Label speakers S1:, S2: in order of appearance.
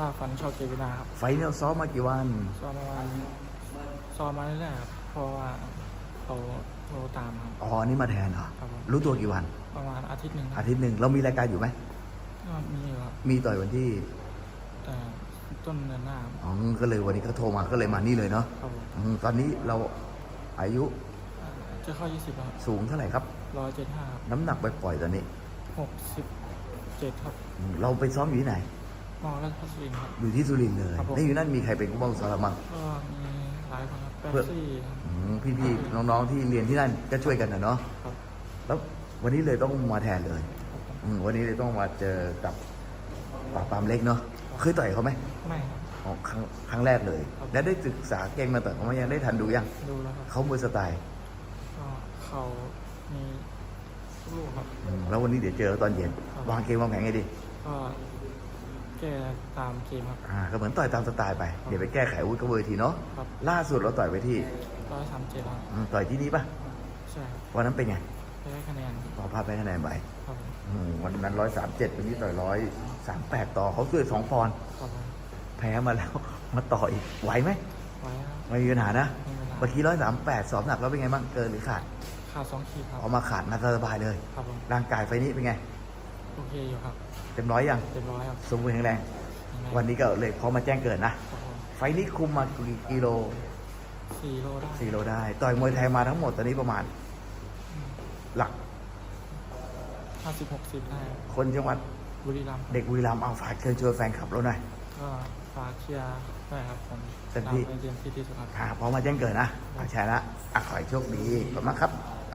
S1: ลาฟันชอบเจวินาครับ
S2: ไฟล์เนี่ยซ้อมมากี่วัน
S1: ซ้อมประมาณซ้อมมาเรื่อยๆครับเพราะว่าเขาโทรตามครับ
S2: อ๋ออันนี่มาแทนเหรอ
S1: ครับผม
S2: รู้ตัวกี่วัน
S1: ประมาณอาทิตย์หนึ่งค
S2: อา
S1: รับ
S2: ทิตย์หนึ่งเรามีรายการอยู่ไหม
S1: ก็มีอยู่ครับ
S2: มีต่อยวันที่
S1: แต่ต้นเดือนหน้าครับ
S2: อ๋อก็เลยวันนี้เขาโทรมา ก็เลยมานี่เลยเนาะ
S1: ครับผม
S2: อืมตอนนี้เราอายุ
S1: อ่าจะเข้า 20แล้ว
S2: สูงเท่าไหร่ครับ
S1: ร้อยเจ็ดห้าครับ
S2: น้ำหนักไปปล่อยๆตอนนี้
S1: หกสิบเจ็ดครับ
S2: อืมเราไปซ้อมอยู่ที่ไหน
S1: มองราชพัฒน์ครับ
S2: อยู่ที่สุรินทร์เลย
S1: ครับผม
S2: แล้วอยู่นั่นมีใครเป็นผู้บังคับบัญชาบ้าง
S1: ก็มีหลายคนครับแป
S2: เพื่อ
S1: ซี่ครับ
S2: อืมพี่ๆน้องๆที่เรียนที่นั่นก็ช่วยกันนะเนาะ
S1: ครับ
S2: แล้ววันนี้เลยต้องมาแทนเลย
S1: ครับผม
S2: อืมวันนี้เลยต้องมาเจอกับปราบปรามเล็กเนาะเคยต่อยเขาไหม
S1: ไม่ครับ
S2: อ๋อครั้งครั้งแรกเลย
S1: ครับ
S2: แล้วได้ศึกษาเก่งมาต่อยเขาไหมยังได้ทันดูยัง
S1: ดูแล้วครับ
S2: เขามวยสไตล์
S1: ก็เขามีลูกครับ
S2: อืมแล้ววันนี้เดี๋ยวเจอตอนเย็น
S1: ครับ
S2: วางเกมวางแผนไงดี
S1: ก็ แก้ตามเกมครับ
S2: อ่าก็เหมือนต่อยตามสไตล์ไป เดี๋ยวไปแก้ไขอาวุ้ก็เวทีเนาะ
S1: ครับ
S2: ล่าสุดเราต่อยไปที่
S1: ร้อยสามเจ็ดครับ
S2: อืมต่อยที่นี่ปะ
S1: ใช่ครับ
S2: วันนั้นเป็นไง
S1: แพ้คะแนน
S2: พอพาไปคะแนนไป
S1: ครับผม
S2: อืมวันนั้นร้อยสามเจ็ดวันนี้ต่อยร้อยสามแปดต่อเขาคือสองปอนด์
S1: ครับผม
S2: แพ้มาแล้ว มาต่ออีกไหวไหม
S1: ไว้ครับ
S2: ไม่มีปัญหานะ
S1: ไม่เป็นไร
S2: เมื่อกี้ร้อยสามแปดสอบหนักแล้วเป็นไงบ้างเกินหรือขาด
S1: ขาดสองขีดครับ
S2: ออกมาขาดน่าสบายเลย
S1: ครับผม
S2: ร่างกายไฟนี้เป็นไง
S1: โอเคอยู่ครับ
S2: เต็มร้อยยัง
S1: เต็มร้อยครับ
S2: สมบูรณ์แข็งแรง
S1: ยังไง
S2: วันนี้ก็เลยพอมาแจ้งเกิดนะ
S1: ครับผม
S2: ไฟนี้คุมมากี่กิโล
S1: สี่โลได้
S2: สี่โลได้ ต่อยมวยไทยมาทั้งหมดตอนนี้ประมาณ หลัก
S1: ห้าสิบหกสิบได้ครับ
S2: คนจังหวัด
S1: บุรีรัมย์
S2: เด็กบุรีรัมย์เอาฝากเชิญชวนแฟนคลับเราหน่อย
S1: ก็ฝากเชียร์ด้วยครับผม
S2: เต็มที่
S1: ตามไปเรียนที่ที่สุดครับ
S2: อ่าพอมาแจ้งเกิดนะอาชายละอะขอให้โชคดีขอบคุณมากครับ